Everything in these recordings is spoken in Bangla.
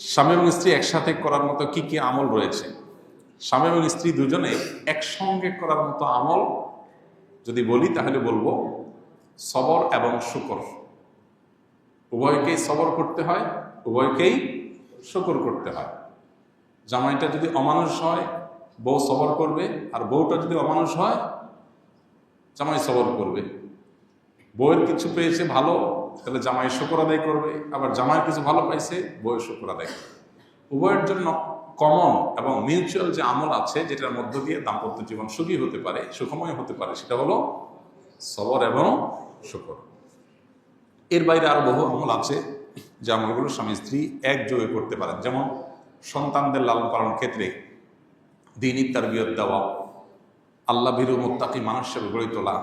স্বামী এবং স্ত্রী একসাথে করার মতো কি কি আমল রয়েছে? স্বামী এবং স্ত্রী দুজনে একসঙ্গে করার মতো আমল যদি বলি, তাহলে বলব সবর এবং শুকর। উভয়কেই সবর করতে হয়, উভয়কেই শুকর করতে হয়। জামাইটা যদি অমানুষ হয়, বউ সবর করবে, আর বউটা যদি অমানুষ হয়, জামাই সবর করবে। বউয়ের কিছু পেয়েছে ভালো তাহলে জামাই শুকর আদায় করবে, আবার জামাই কিছু ভালো পাইছে বউয়ের শুকর আদায় করবে। উভয়ের জন্য কমন এবং মিউচুয়াল যে আমল আছে, যেটার মধ্য দিয়ে দাম্পত্য জীবন সুখী হতে পারে, সুখময় হতে পারে, সেটা হলো সবর এবং শুকর। এর বাইরে আরও বহু আমল আছে, যে আমলগুলো স্বামী স্ত্রী একযোগে করতে পারেন। যেমন সন্তানদের লালন পালন ক্ষেত্রে দিনই তারবিয়ত দেওয়া, আল্লাহ ভীরু মোত্তাকি মানুষ হিসাবে গড়ে তোলা,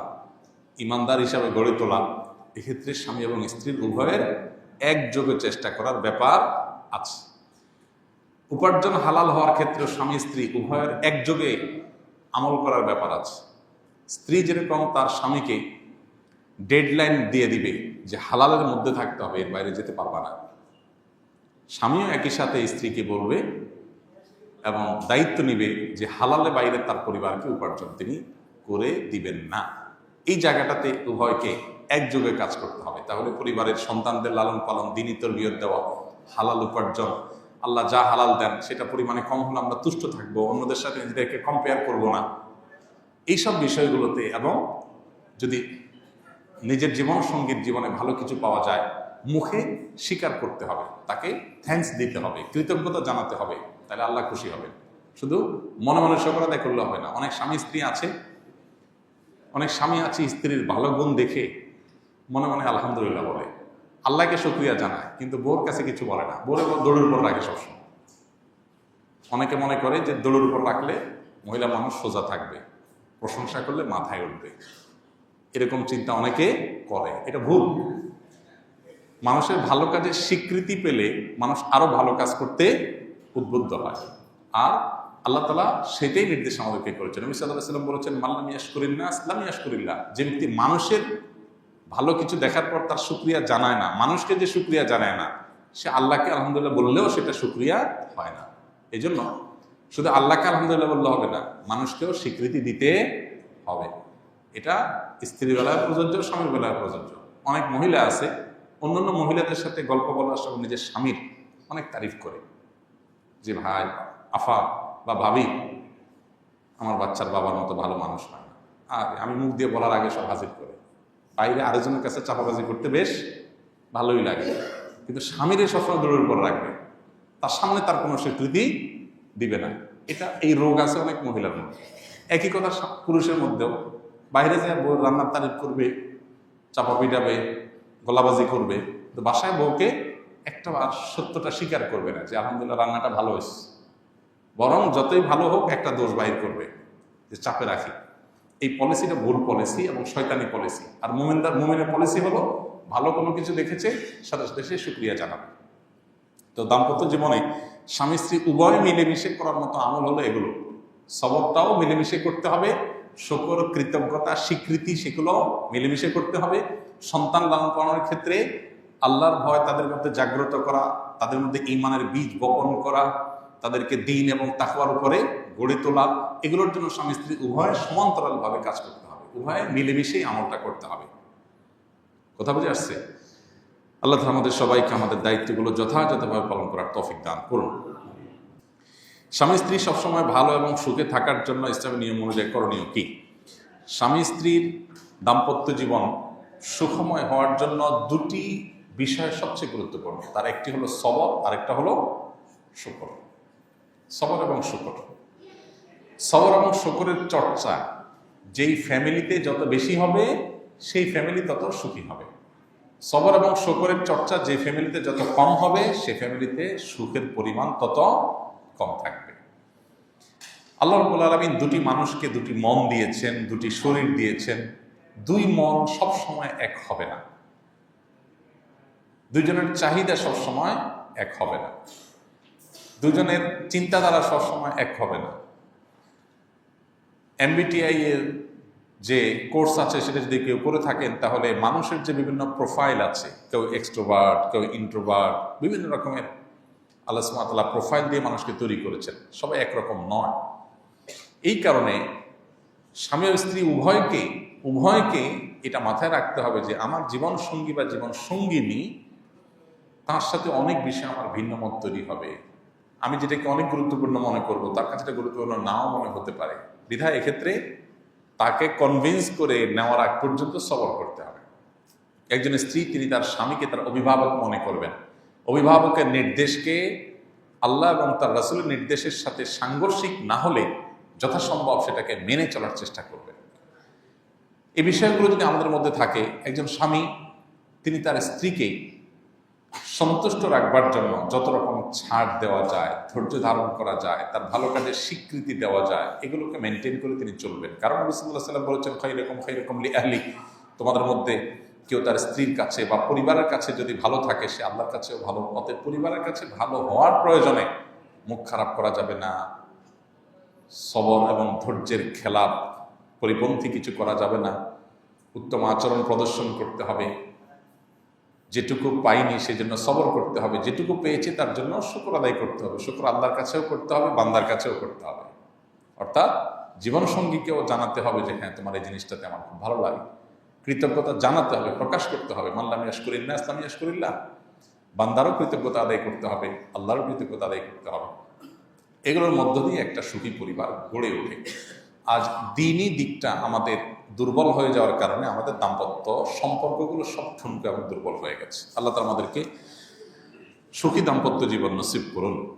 ইমানদার হিসাবে গড়ে তোলা এক্ষেত্রে স্বামী এবং স্ত্রীর উভয়ের একযোগে চেষ্টা করার ব্যাপার আছে। উপার্জন হালাল হওয়ার ক্ষেত্রে স্বামী, স্ত্রী উভয়ের একযোগে আমল করার ব্যাপার আছে। স্ত্রী যেরকম তার স্বামীকে ডেডলাইন দিয়ে দিবে যে হালালের মধ্যে থাকতে হবে, এর বাইরে যেতে পারবা না। স্বামীও একই সাথে স্ত্রীকে বলবে এবং দায়িত্ব নিবে যে হালালে বাইরে তার পরিবারকে উপার্জন তিনি করে দিবেন না। এই জায়গাটাতে উভয়কে একযোগে কাজ করতে হবে। তাহলে পরিবারের সন্তানদের লালন পালন, দিনই তরবিয়ত দেওয়া, হালাল উপার্জন। আল্লাহ যা হালাল দেন, সেটা পরিমাণে কম হলে আমরা তুষ্ট থাকব, অন্যদের সাথে নিজেদেরকে কম্পেয়ার করব না। এইসব বিষয়গুলোতে এবং যদি নিজের জীবন সংগীত জীবনে ভালো কিছু পাওয়া যায়, মুখে স্বীকার করতে হবে, তাকে থ্যাঙ্কস দিতে হবে, কৃতজ্ঞতা জানাতে হবে, তাহলে আল্লাহ খুশি হবে শুধু মনে মনে সকল আদায় করলে হবে না। অনেক স্বামী স্ত্রী আছে, অনেক স্বামী আছে, স্ত্রীর ভালো গুণ দেখে মনে মনে আলহামদুলিল্লাহ বলে। আল্লাহকে শুক্রিয়া জানায়, কিন্তু বোর কাছে কিছু বলে না। বোরে দৌড়ের উপর রাখে সবসময়। অনেকে মনে করে যে দৌড়ের উপর রাখলে মহিলা মানুষ সোজা থাকবে, প্রশংসা করলে মাথায় উঠবে। এরকম চিন্তা অনেকে করে, এটা ভুল। মানুষের ভালো কাজের স্বীকৃতি পেলে মানুষ আরও ভালো কাজ করতে উদ্বুদ্ধ হয়। আর আল্লাহ তালা সেটাই নির্দেশ আমাদেরকে করেছেন। নবী সাল্লাহ সাল্লাম বলেছেন মাল্লাম ইয়াসকুরিল্লা আসলাম ইয়াসকুরিল্লা যে ব্যক্তি মানুষের ভালো কিছু দেখার পর তার সুক্রিয়া জানায় না। মানুষকে যে সুক্রিয়া জানায় না, সে আল্লাহকে আলহামদুলিল্লাহ বললেও সেটা সুক্রিয়া হয় না। এই জন্য শুধু আল্লাহকে আলহামদুলিল্লাহ বললে হবে না, মানুষকেও স্বীকৃতি দিতে হবে। এটা স্ত্রীর বেলায় প্রযোজ্য স্বামীর বেলায় প্রযোজ্য। অনেক মহিলা আছে, অন্যান্য মহিলাদের সাথে গল্প বলার সময় নিজের স্বামীর অনেক তারিফ করে। যে ভাই, আফা বা ভাবি, আমার বাচ্চার বাবার মতো ভালো মানুষ হয় না। আর আমি মুখ দিয়ে বলার আগে সব হাজির বাইরে আরেকজনের কাছে চাপাবাজি করতে বেশ ভালোই লাগে। কিন্তু স্বামীর সবসময় দূরের উপর রাখবে। তার সামনে তার কোনো স্বীকৃতি দিবে না। এটা এই রোগ আছে অনেক মহিলার মধ্যে। একই কথা পুরুষের মধ্যেও। বাইরে যে বউ রান্নার তারিফ করবে, চাপা পিটাবে, গলাবাজি করবে। তো বাসায় বউকে একটা সত্যটা স্বীকার করবে না যে, আলহামদুলিল্লাহ, রান্নাটা ভালো হয়েছে। বরং যতই ভালো হোক একটা দোষ বাহির করবে যে, চাপে রাখি। এই পলিসিটা ভুল পলিসি এবং শয়তানি পলিসি আর মোমেনদার মোমেনের পলিসি হলো ভালো কোনো কিছু দেখেছে, সাথে সাথে সে সুক্রিয়া জানাবে। তো দাম্পত্য জীবনে স্বামী স্ত্রী উভয় মিলেমিশে করার মতো আমল হলো এগুলো। সবরটাও মিলেমিশে করতে হবে, শকর, কৃতজ্ঞতা, স্বীকৃতি সেগুলো মিলেমিশে করতে হবে। সন্তান লালন পালনের ক্ষেত্রে আল্লাহর ভয় তাদের মধ্যে জাগ্রত করা, তাদের মধ্যে ইমানের বীজ বপন করা তাদেরকে দিন এবং তাকওয়ার উপরে গড়ে তোলা, এগুলোর জন্য স্বামী স্ত্রী উভয় সমান্তরালভাবে কাজ করতে হবে। উভয়ে মিলেমিশেই আমলটা করতে হবে। কথা বুঝে আসছে? আল্লাহ আমাদের সবাইকে আমাদের দায়িত্বগুলো যথাযথভাবে পালন করার তৌফিক দান করুন। স্বামী স্ত্রী সবসময় ভালো এবং সুখে থাকার জন্য ইসলামের নিয়ম অনুযায়ী করণীয় কি? স্বামী স্ত্রীর দাম্পত্য জীবন সুখময় হওয়ার জন্য দুটি বিষয় সবচেয়ে গুরুত্বপূর্ণ। তার একটি হলো সবর আরেকটা হলো শুকর। সবর এবং শুকর। সবর এবং শুকরের চর্চা যেই ফ্যামিলিতে যত বেশি হবে, সেই ফ্যামিলি তত সুখী হবে। সবর এবং শকরের চর্চা যে ফ্যামিলিতে যত কম হবে, সে ফ্যামিলিতে সুখের পরিমাণ তত কম থাকবে। আল্লাহ রবুল আলমিন দুটি মানুষকে দুটি মন দিয়েছেন, দুটি শরীর দিয়েছেন। দুই মন সব সময় এক হবে না। দুইজনের চাহিদা সব সময় এক হবে না। দুজনের চিন্তাধারা সবসময় এক হবে না। এমবিটিআই এর যে কোর্স আছে, সেটা যদি কেউ করে থাকেন, তাহলে মানুষের যে বিভিন্ন প্রোফাইল আছে, কেউ এক্সট্রোভার্ট কেউ ইন্ট্রোভার্ট বিভিন্ন রকমের আল্লাহ প্রোফাইল দিয়ে মানুষকে তৈরি করেছেন। সবাই একরকম নয়। এই কারণে স্বামী ও স্ত্রী উভয়কে উভয়কে এটা মাথায় রাখতে হবে যে আমার জীবন সঙ্গী বা জীবন সঙ্গিনী তার সাথে অনেক বিষয়ে আমার ভিন্ন মত তৈরি হবে। আমি যেটাকে অনেক গুরুত্বপূর্ণ মনে করব, তার কাছে গুরুত্বপূর্ণ নাও মনে হতে পারে। বিধায় এক্ষেত্রে তাকে কনভিন্স করে নেওয়ার আগ পর্যন্ত সবর করতে হবে। একজন স্ত্রী, তিনি তার স্বামীকে তার অভিভাবক মনে করবেন। অভিভাবকের নির্দেশকে আল্লাহ এবং তার রাসুলের নির্দেশের সাথে সাংঘর্ষিক না হলে যথাসম্ভব সেটাকে মেনে চলার চেষ্টা করবেন। এই বিষয়গুলো যদি আমাদের মধ্যে থাকে, একজন স্বামী, তিনি তার স্ত্রীকে সন্তুষ্ট রাখবার জন্য যত রকম ছাড় দেওয়া যায়, ধৈর্য ধারণ করা যায়, তার ভালো কাজের স্বীকৃতি দেওয়া যায়, এগুলোকে মেনটেন করে তিনি চলবেন। কারণ রসুল্লাহ সাল্লাম বলেছেন খাই রকম খাই রকম লি আহলি। তোমাদের মধ্যে কেউ তার স্ত্রীর কাছে বা পরিবারের কাছে যদি ভালো থাকে, সে আল্লাহর কাছেও ভালো। অতএব পরিবারের কাছে ভালো হওয়ার প্রয়োজনে মুখ খারাপ করা যাবে না। সবর এবং ধৈর্যের খেলাপ, পরিপন্থী কিছু করা যাবে না। উত্তম আচরণ প্রদর্শন করতে হবে। যেটুকু পাইনি সেজন্য সবর করতে হবে, যেটুকু পেয়েছি তার জন্য শুক্র আদায় করতে হবে, শুক্র আল্লাহর কাছেও করতে হবে, বান্দার কাছেও করতে হবে। অর্থাৎ জীবনসঙ্গীকেও জানাতে হবে যে হ্যাঁ তোমার এই জিনিসটাতে আমার খুব ভালো লাগে। কৃতজ্ঞতা জানাতে হবে, প্রকাশ করতে হবে মাল্লাম ইয়াসকুরিল্লা ইসলাম ইয়াসকুরিল্লাহ বান্দারও কৃতজ্ঞতা আদায় করতে হবে, আল্লাহরও কৃতজ্ঞতা আদায় করতে হবে। এগুলোর মধ্য দিয়ে একটা সুখী পরিবার গড়ে ওঠে। আজ দিনই দিকটা আমাদের দুর্বল হয়ে যাওয়ার কারণে আমাদের দাম্পত্য সম্পর্কগুলো সব ঠুনকে এবং দুর্বল হয়ে গেছে। আল্লাহ তালা আমাদেরকে সুখী দাম্পত্য জীবন নসিব করুন।